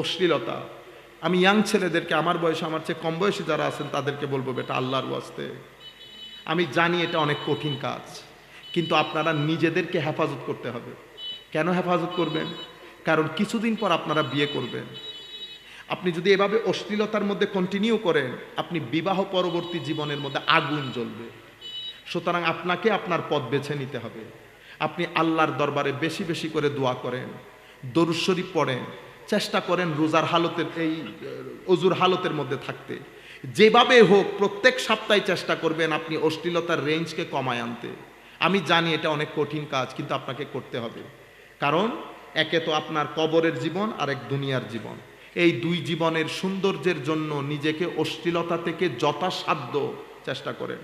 অশ্লীলতা। আমি ইয়াং ছেলেদেরকে, আমার বয়সে, আমার চেয়ে কম বয়সী যারা আছেন, তাদেরকে বলব, বেটা, আল্লাহর ওয়াস্তে। আমি জানি এটা অনেক কঠিন কাজ, কিন্তু আপনারা নিজেদেরকে হেফাজত করতে হবে। কেন হেফাজত করবেন? কারণ কিছুদিন পর আপনারা বিয়ে করবেন। আপনি যদি এভাবে অশ্লীলতার মধ্যে কন্টিনিউ করেন, আপনি বিবাহ পরবর্তী জীবনের মধ্যে আগুন জ্বলবে। সুতরাং আপনাকে আপনার পথ বেছে নিতে হবে। আপনি আল্লাহর দরবারে বেশি বেশি করে দোয়া করেন, দরুদ শরীফ পড়েন চেষ্টা করেন রোজার হালতের এই অজুর হালতের মধ্যে থাকতে। যেভাবে হোক, প্রত্যেক সপ্তাহে চেষ্টা করবেন আপনি অশ্লীলতার রেঞ্জকে কমায় আনতে। আমি জানি এটা অনেক কঠিন কাজ, কিন্তু আপনাকে করতে হবে। কারণ, একে তো আপনার কবরের জীবন আর এক দুনিয়ার জীবন। এই দুই জীবনের সৌন্দর্যের জন্য নিজেকে অশ্লীলতা থেকে যথাসাধ্য চেষ্টা করেন।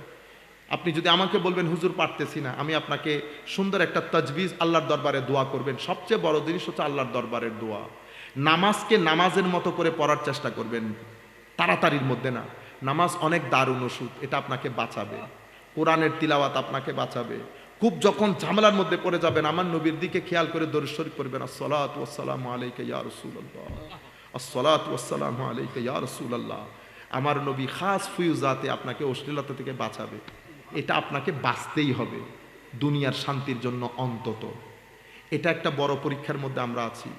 আপনি যদি আমাকে বলবেন, হুজুর, পারতেছি না। আমি আপনাকে সুন্দর একটা তজবিজ আল্লাহর দরবারে দোয়া করবেন। সবচেয়ে বড় জিনিস হচ্ছে আল্লাহর দরবারের দোয়া। নামাজকে নামাজের মতো করে পড়ার চেষ্টা করবেন, তাড়াতাড়ির মধ্যে না। নামাজ অনেক দারুণ ওষুধ, এটা আপনাকে বাঁচাবে। কোরআনের তিলাওয়াত আপনাকে বাঁচাবে। খুব যখন ঝামেলার মধ্যে পড়ে যাবেন, আমার নবীর দিকে খেয়াল করে দরুদ শরীফ করবেন আসসালাত ওয়াসসালাম আলাইকা ইয়া রাসূলুল্লাহ, আসসালাত ওয়াসসালাম আলাইকা ইয়া রাসূলুল্লাহ। আমার নবী খাস ফুয়ুজাতে আপনাকে অশ্লীলতা থেকে বাঁচাবে। এটা আপনাকে বাঁচতেই হবে, দুনিয়ার শান্তির জন্য অন্তত। এটা একটা বড় পরীক্ষার মধ্যে আমরা আছি।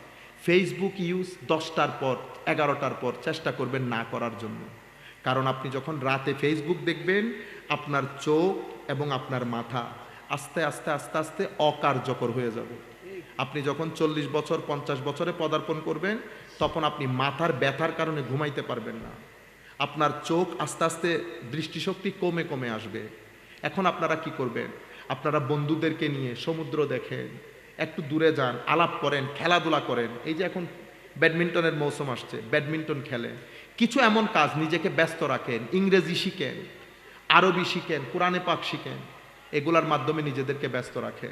ফেসবুক ইউজ দশটার পর, এগারোটার পর চেষ্টা করবেন না করার জন্য। কারণ আপনি যখন রাতে ফেসবুক দেখবেন, আপনার চোখ এবং আপনার মাথা আস্তে আস্তে আস্তে আস্তে অকার্যকর হয়ে যাবে। আপনি যখন চল্লিশ বছর, পঞ্চাশ বছরে পদার্পণ করবেন, তখন আপনি মাথার ব্যথার কারণে ঘুমাইতে পারবেন না। আপনার চোখ আস্তে আস্তে দৃষ্টিশক্তি কমে কমে আসবে। এখন আপনারা কি করবেন? আপনারা বন্ধুদেরকে নিয়ে সমুদ্র দেখেন একটু দূরে যান, আলাপ করেন, খেলাধুলা করেন। এই যে এখন ব্যাডমিন্টনের মৌসুম আসছে, ব্যাডমিন্টন খেলেন কিছু এমন কাজ নিজেকে ব্যস্ত রাখেন, ইংরেজি শিখেন, আরবি শিখেন, কোরআনে পাক শিখেন, এগুলার মাধ্যমে নিজেদেরকে ব্যস্ত রাখেন।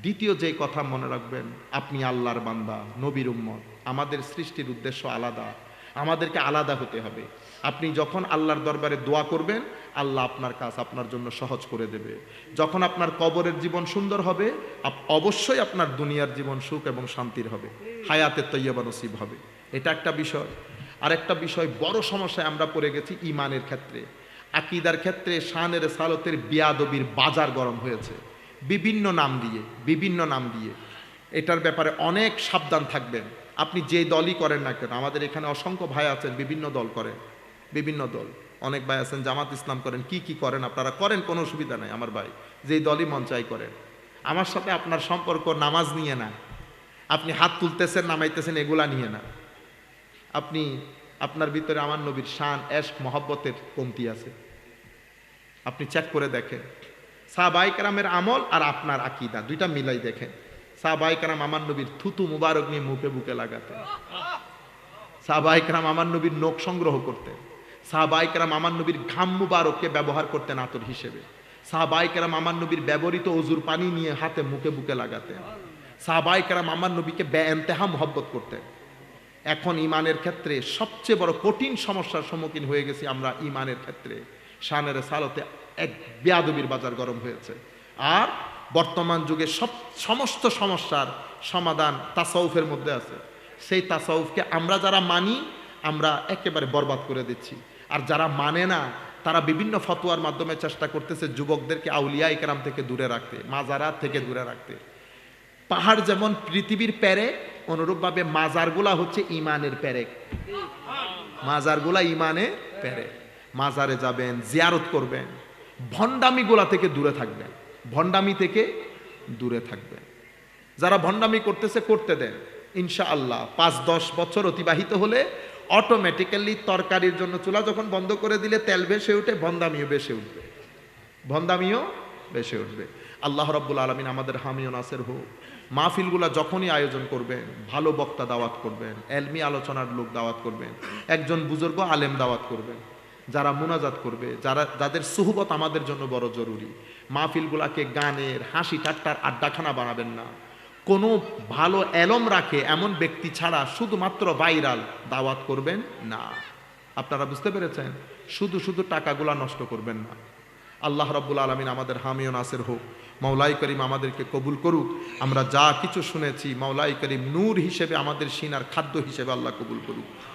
দ্বিতীয় যে কথা মনে রাখবেন, আপনি আল্লাহর বান্দা, নবীর উম্মত। আমাদের সৃষ্টির উদ্দেশ্য আলাদা, আমাদেরকে আলাদা হতে হবে। আপনি যখন আল্লাহর দরবারে দোয়া করবেন, আল্লাহ আপনার কাজ আপনার জন্য সহজ করে দেবে। যখন আপনার কবরের জীবন সুন্দর হবে অবশ্যই আপনার দুনিয়ার জীবন সুখ এবং শান্তির হবে। হায়াতের তৈয়বা নসিব হবে। এটা একটা বিষয়। আরেকটা বিষয়, বড় সমস্যায় আমরা পড়ে গেছি ইমানের ক্ষেত্রে। আকিদার ক্ষেত্রে শানের সালতের বিয়াদবির বাজার গরম হয়েছে। বিভিন্ন নাম দিয়ে, বিভিন্ন নাম দিয়ে। এটার ব্যাপারে অনেক সাবধান থাকবেন। আপনি যে দলই করেন না কেন, আমাদের এখানে অসংখ্য ভাই আছেন, বিভিন্ন দল করেন। বিভিন্ন দল। অনেক ভাই আছেন, জামাত ইসলাম করেন, কি কি করেন? আপনারা করেন, কোনো অসুবিধা নাই আমার ভাই। যেই দলই মন চাই করেন। আমার সাথে আপনার সম্পর্ক নামাজ নিয়ে না। আপনি হাত তুলতেছেন, নামাইতেছেন, এগুলা নিয়ে না। আপনি, আপনার ভিতরে আমার নবীর শান, এশক, মহব্বতের কমতি আছে। আপনি চেক করে দেখেন। সাহবাইকারামের আমল আর আপনার আকিদা, দুইটা মিলাই দেখেন। সাহবাইকারাম আমার নবীর থুতু মুবারক নিয়ে মুখে, বুকে লাগাতেন। সাহবাইকারাম আমার নবীর নোখ সংগ্রহ করতেন। সাহবাইকারাম আমার নবীর ঘাম মুবারককে ব্যবহার করতেন আতর হিসেবে। সাহবাইকারাম আমার নবীর ব্যবহৃত অজুর পানি নিয়ে হাতে মুখে বুকে লাগাতেন। সাহবাইকারাম আমার নবীকে বেএন্তেহা মহব্বত করতেন। এখন ইমানের ক্ষেত্রে সবচেয়ে বড় কঠিন সমস্যার সম্মুখীন হয়ে গেছি আমরা ইমানের ক্ষেত্রে। শানের সালতে এক বেয়াদবির বাজার গরম হয়েছে। আর বর্তমান যুগে সব সমস্ত সমস্যার সমাধান তাসাউফের মধ্যে আছে। সেই তাসাউফকে আমরা যারা মানি, আমরা একেবারে বরবাদ করে দিচ্ছি। আর যারা মানে না, তারা বিভিন্ন ফতোয়ার মাধ্যমে চেষ্টা করতেছে যুবকদেরকে আউলিয়া ইকরাম থেকে দূরে রাখতে, মাজারাত থেকে দূরে রাখতে। পাহাড় যেমন পৃথিবীর প্যারেক অনুরূপভাবে মাজারগুলা হচ্ছে ইমানের প্যারেক মাজারগুলা ইমানে প্যারেক মাজারে যাবেন, জিয়ারত করবেন, ভণ্ডামিগুলা থেকে দূরে থাকবেন, ভণ্ডামি থেকে দূরে থাকবেন। যারা ভণ্ডামি করতেছে, করতে দেন। ইনশা আল্লাহ পাঁচ দশ বছর অতিবাহিত হলে অটোমেটিক্যালি তরকারির জন্য চুলা যখন বন্ধ করে দিলে তেল ভেসে উঠে ভন্দামিও বেসে উঠবে। ভন্দামিও বেসে উঠবে। আল্লাহ রব্বুল আলমিন আমাদের হামিও নাসের হোক মাহফিলগুলা যখনই আয়োজন করবেন, ভালো বক্তা দাওয়াত করবেন, এলমি আলোচনার লোক দাওয়াত করবেন, একজন বুজুর্গ আলেম দাওয়াত করবেন, যারা মুনাজাত করবে, যারা, যাদের সুহবত আমাদের জন্য বড় জরুরি। মাহফিলগুলাকে গানের, হাসি ঠাট্টার আড্ডাখানা বানাবেন না। কোনো ভালো অ্যালম রাখে এমন ব্যক্তি ছাড়া শুধুমাত্র ভাইরাল, দাওয়াত করবেন না। আপনারা বুঝতে পেরেছেন? শুধু শুধু টাকাগুলা নষ্ট করবেন না। আল্লাহ রব্বুল আলমিন আমাদের হামিও নাসের হোক, মাওলাই করিম আমাদেরকে কবুল করুক। আমরা যা কিছু শুনেছি, মাওলাই করিম নূর হিসেবে আমাদের সিনার খাদ্য হিসেবে আল্লাহ কবুল করুক।